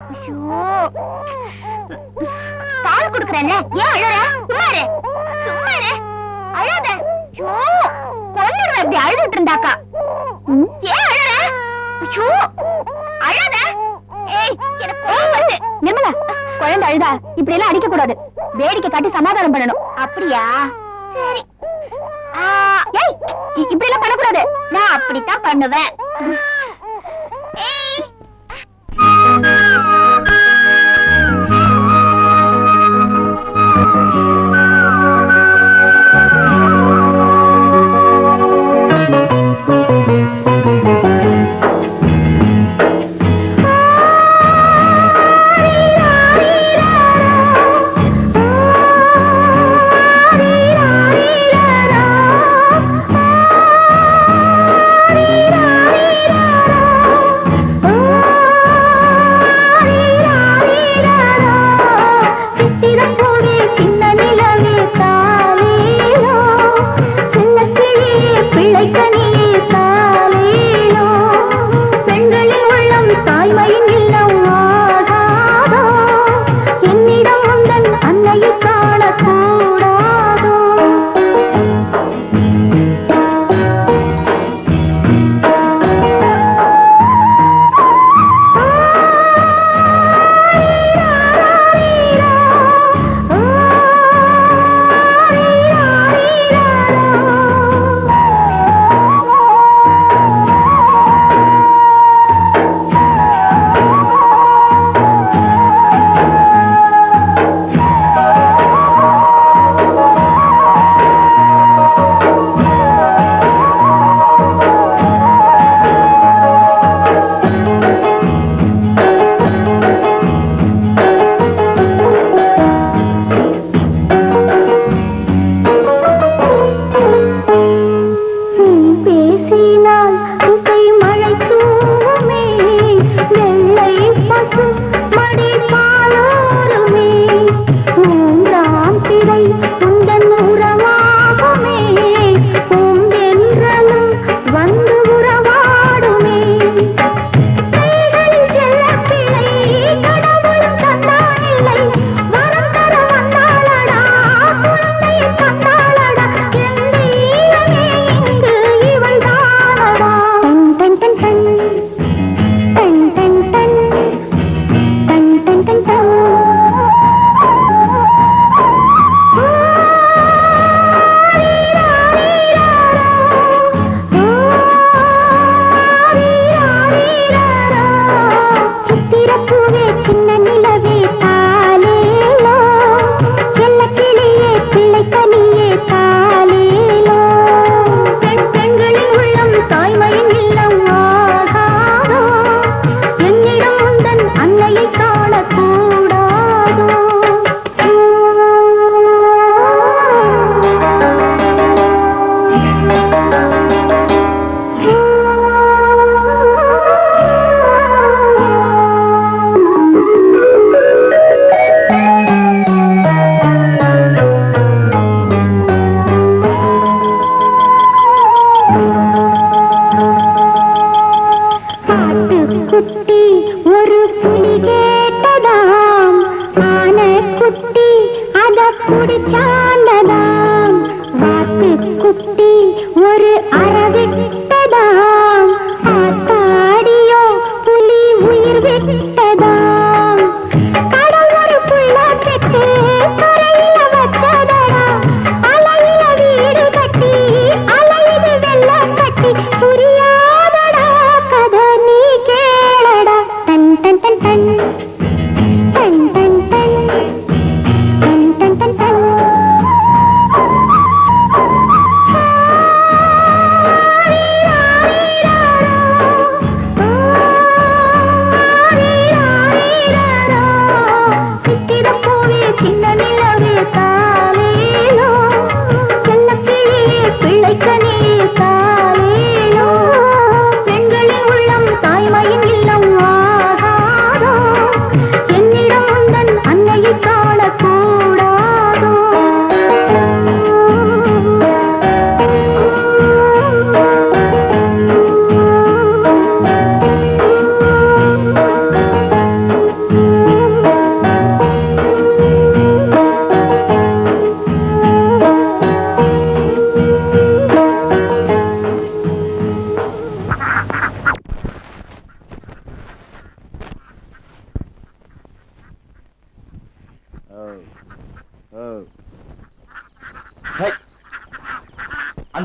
ஐயோ. பால் குடுக்கறேன்ல. ஏன் அழுற? சும்மாரு சும்மாரு அழாத. ஐயோ. குழந்தைங்க இப்படி அழுதுட்டு இருந்தாக்கா. ஏன் அழுற? ஐயோ. அழாத. ஏய் எனக்கு கோவம் வருது. நிர்மலா குழந்தை அழுதா? இப்படி எல்லாம் அடிக்க கூடாது வேடிக்கை காட்டி சமாதானம் பண்ணணும். அப்படியா? சரி. ஏய் இப்படி எல்லாம் பண்ணக்கூடாது. நான் அப்படித்தான் பண்ணுவேன். Música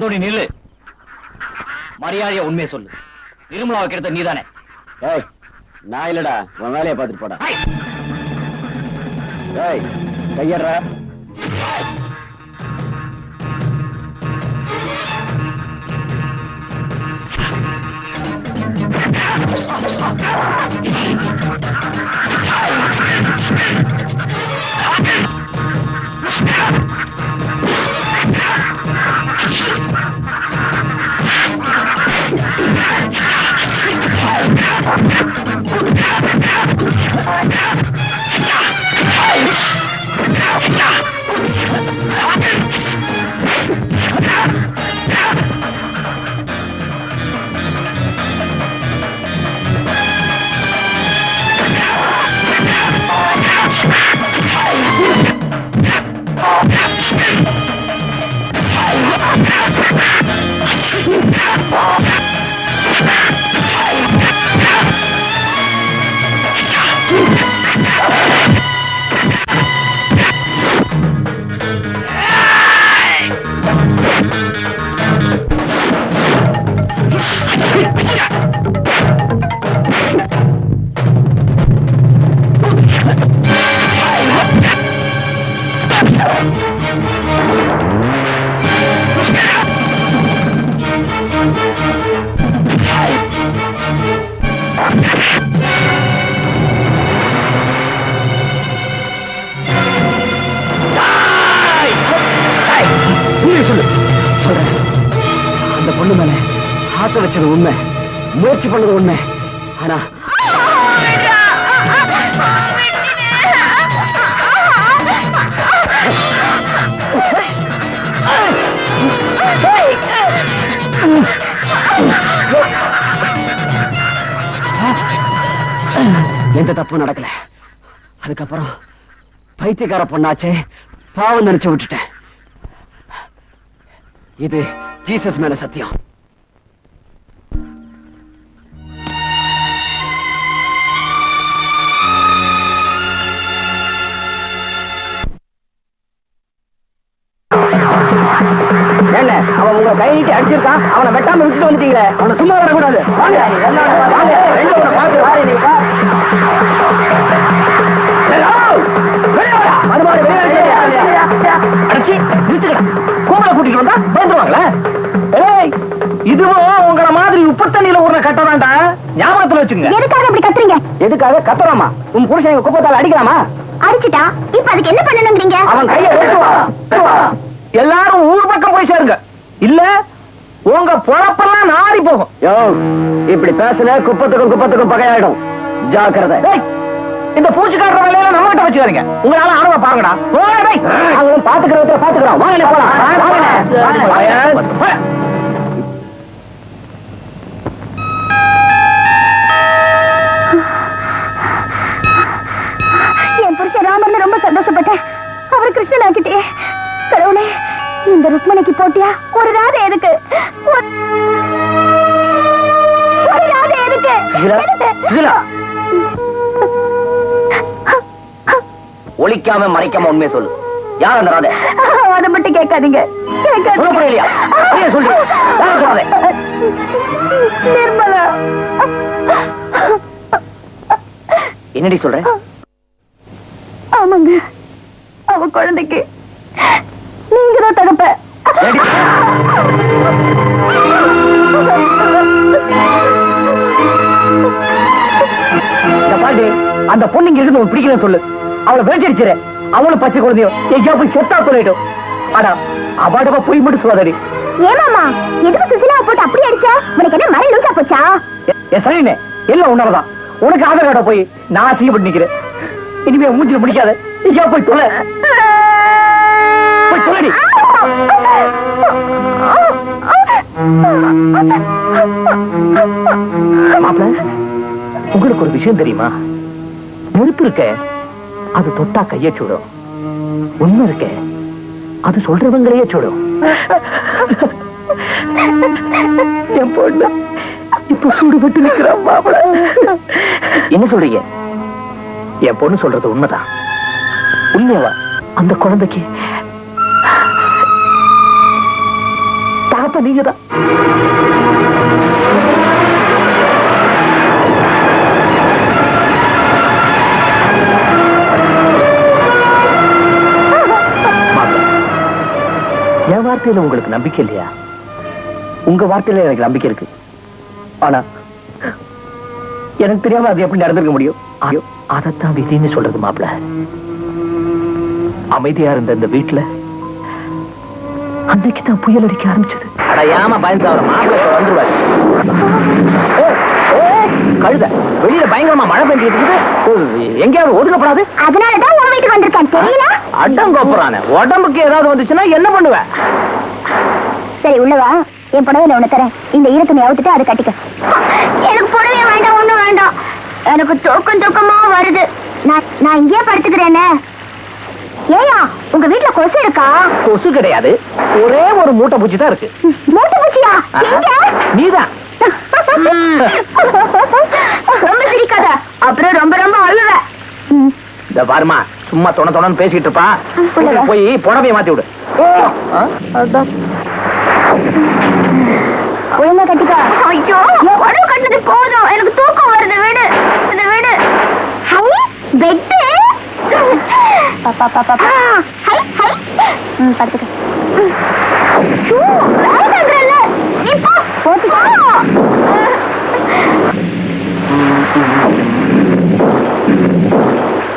அந்தோணி நில்லு. மரியாதையா உண்மையை சொல்லு. நிர்மலா வைக்கிறது நீதானே. ஏய் நான் இல்லடா. உன் வேலையை பார்த்துட்டு போடா. ஏய் கையடுறா. உண்மையை ஆசை உண்மை. முயற்சி பண்ணது உண்மை. ஆனா எந்த தப்பும் நடக்கல. அதுக்கப்புறம் பைத்தியக்கார பொண்ணாச்சே பாவம் நினைச்சு விட்டுட்டேன். இது ஜீசஸ் மேல சத்தியம். ஏங்க அவன் உங்க கை நீட்டி அடிச்சிருக்கான். அவனை வெட்டாம விட்டுட்டு வந்துட்டீங்களே. அவனை சும்மா விடக்கூடாது. வாங்க. வாங்க. ரெண்டு உன்னை பார்த்து வாங்க நீ வா. ஏய், வெளிய வாடா. மறுபடி வெளிய வா. அடச்சி, நிறுத்துக்கடா. கோமலை கூட்டிட்டு வந்தா பயந்துருவாங்களே? ஏய் இதுவும் உங்கள மாதிரி உப்பு தண்ணியில ஊர்ன கட்டதாண்டா ஞாபகத்துல வச்சுங்க எதுக்காக இப்படி கத்துறீங்க? எதுக்காக? கத்துறாமா உன் புருஷன் எங்க குப்பத்தால அடிக்கலாமா? அடிச்சிட்டா? இப்ப அதுக்கு என்ன பண்ணணுங்கிறீங்க? அவன் கைய. எல்லாரும் ஊர் பக்கம் போய் சேருங்க. இல்ல உங்க பொழப்பெல்லாம் நாரி போகும். யோ இப்படி பேசுன குப்பத்துக்கும் குப்பத்துக்கும் பகையாயிடும். ஜாக்கிரதை. இந்த பூச்சிக்காரர வேலையில நம்ம கிட்ட வச்சுக்காதீங்க. உங்களால ஆர்வ பாருங்கடா. அவங்களும் பாத்துக்கிறத பாத்துக்கிறோம். வாங்கல போலாம். ஒளிக்காம மறைக்காம உண்மையை சொல்லு. யார் அந்த ராதை? அதை மட்டும் கேட்காதீங்க. சொல்ல புரியலையா? சொல்லு. யாரை சொல்லாதே? நிர்மலா. என்னடி சொல்ற? ஆமாங்க. அவ குழந்தைக்கு நீங்க தான் தகப்ப அந்த பொண்ணு இங்க இருந்து பிடிக்கல சொல்லு. அவளை வேண்டியடிச்சிரு அவளும் பச்சை குழந்தையும் எங்கேயா போய் செத்தா சொல்லிடும் ஆனா அபாடமா போய் மட்டும் சொல்லாதடி. ஏமாமா எதுக்கு சுசிலாவை போட்டு அப்படி அடிச்சா? உனக்கு என்ன மழை லூசா போச்சா? சரிண்ணே எல்லாம் உன்னாலதான். உனக்கு ஆதார் கார்டை போய் நான் அசிங்கப்பட்டு நிக்கிறேன். இனிமே மூஞ்சில முடிக்காத. எங்கேயா போய் தொலை. போய் சொல்லடி மாப்பிள உங்களுக்கு ஒரு விஷயம் தெரியுமா? நெருப்பு இருக்க. அது தொட்டா கைய சுடும். உண்மை இருக்க அது சொல்றவங்களையே சுடும். என் பொண்ணு இப்ப சூடுபட்டு நிக்கிறான் மாப்பிள என்ன சொல்றீங்க? என் பொண்ணு சொல்றது உண்மைதான். உண்மையவா? அந்த குழந்தைக்கு. தகப்ப நீங்கதான். என் வார்த்தையில உங்களுக்கு நம்பிக்கை இல்லையா? உங்க வார்த்தையில எனக்கு நம்பிக்கை இருக்கு. ஆனா எனக்கு தெரியாம அது எப்படி நடந்திருக்க முடியும்? ஐயோ, அதைத்தான் விதின்னு சொல்றது மாப்பிள அமைதியா இருந்த இந்த வீட்டுல அன்னைக்கு தான் புயல் அடிக்க ஆரம்பிச்சது. அடையாம பயந்து அவரை மாப்பிள்ள வந்துருவாரு. கழுத. வெளியில பயங்கரமா மழை பெஞ்சிட்டு இருக்குது. எங்கேயாவது ஒதுக்கப்படாது. அதனாலதான் உன் வீட்டுக்கு வந்திருக்கேன். தெரியல? அடங்கோப்புறானே உடம்புக்கு ஏதாவது வந்துச்சுன்னா என்ன பண்ணுவ? சரி உள்ளவா என் புடவையில ஒண்ணு தரேன். இந்த ஈர துணி அவுத்துட்டு அதை கட்டிக்க. எனக்கு புடவை வேண்டாம் ஒண்ணும் வேண்டாம். எனக்கு தூக்கம் தூக்கமா வருது. நான் நான் இங்கேயே படுத்துக்கிறேனே. ஏயா உங்க வீட்ல கொசு இருக்கா? கொசு கிடையாது. ஒரே ஒரு மூட்டை பூச்சி தான் இருக்கு. மூட்டை பூச்சியா? நீதான். ரொம்ப சிரிக்காத. அப்புறம் ரொம்ப ரொம்ப அழுவ. இந்த பாருமா சும்மா தொண தொணன்னு பேசிட்டு இருப்பா. போய் புடவைய மாத்தி விடு. ஒழுங்கா கட்டிக்கோ. ஐயோ. உடம்பு கட்டினது போதும். எனக்கு தூக்கம் வருது. விடு. இந்த விடு. ஹை பெட்டு. பாப்பா பாப்பா ஹை ஹை. ம் படுத்துக்க.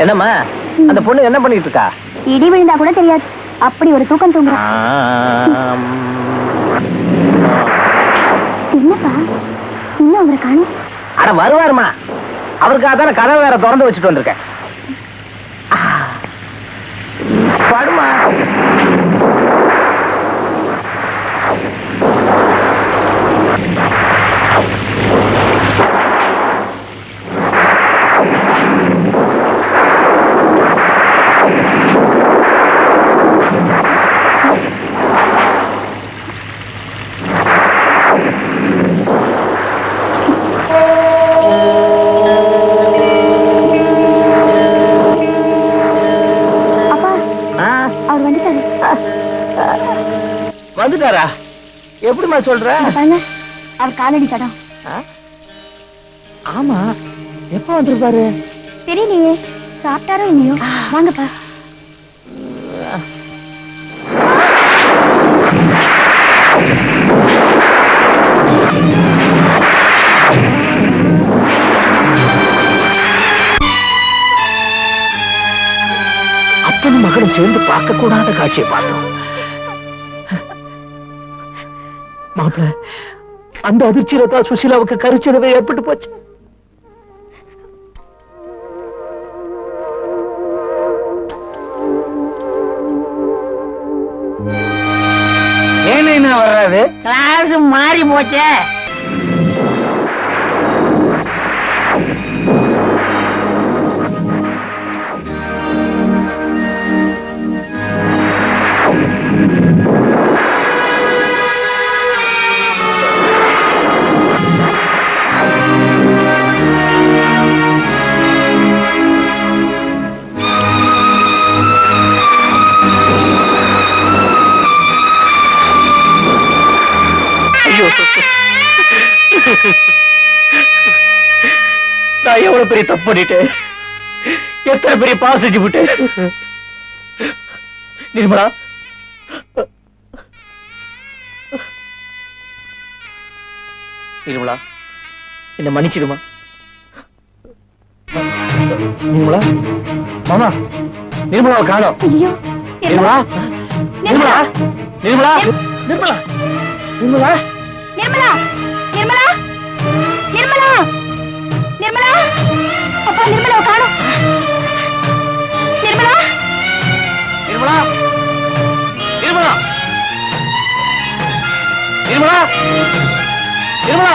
என்னம்மா? அந்த பொண்ணு என்ன பண்ணிட்டு இருக்கா இடி விழுந்தா கூட தெரியாது. அப்படி ஒரு தூக்கம் தூங்குறா. என்னப்பா? இன்னும் அவரை காணும்? அட வருவாருமா. அவருக்காக தானே கதவை வேற திறந்து வச்சுட்டு வந்திருக்கேன். வந்துட்டாரா எப்படிம்மா சொல்ற? அவர் காலடி தடம்? ஆமா எப்ப வந்திருப்பாரு? தெரியலையே சாப்பிட்டாரோ இல்லையோ? வாங்கப்பா. அப்பனும் மகளும் சேர்ந்து பார்க்க கூடாத காட்சியை பார்த்தோம். மாப்பிள்ள அந்த அதிர்ச்சியில தான் சுஷீலாவுக்கு கருச்சினவே ஏற்பட்டு போச்சு. ஏன் என்ன வர்றாரு? கிளாஸ் மாறி போச்சே. எவ்வளவு பெரிய தப்பு பண்ணிட்டேன். எத்தனை பெரிய பாவம் செஞ்சு விட்டேன். நிர்மலா. நிர்மலா என்ன மன்னிச்சிடுமா? நிர்மலா மாமா நிர்மலாவை காணோம். நிர்மலா நிர்மலா நிர்மலா. நிர்மலா நிர்மலா. நிர்மலா நிர்மலா நிர்மலா. நிர்மலா నిర్మల కాను నిర్మల? నిర్మల? నిర్మల?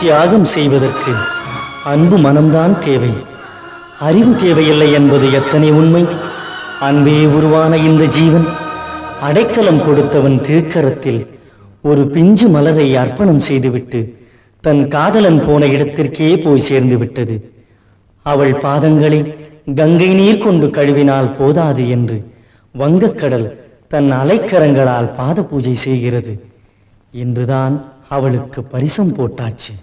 தியாகம் செய்வதற்கு அன்பு மனம்தான் தேவை. அறிவு தேவையில்லை என்பது எத்தனை உண்மை? அன்பே உருவான இந்த ஜீவன் அடைக்கலம் கொடுத்தவன் திருக்கரத்தில் ஒரு பிஞ்சு மலரை அர்ப்பணம் செய்துவிட்டு தன் காதலன் போன இடத்திற்கே போய் சேர்ந்து விட்டது. அவள் பாதங்களை கங்கை நீர் கொண்டு கழுவினால் போதாது என்று வங்கக்கடல் தன் அலைக்கரங்களால் பாத பூஜை செய்கிறது. இன்றுதான் அவளுக்கு பரிசம் போட்டாச்சு.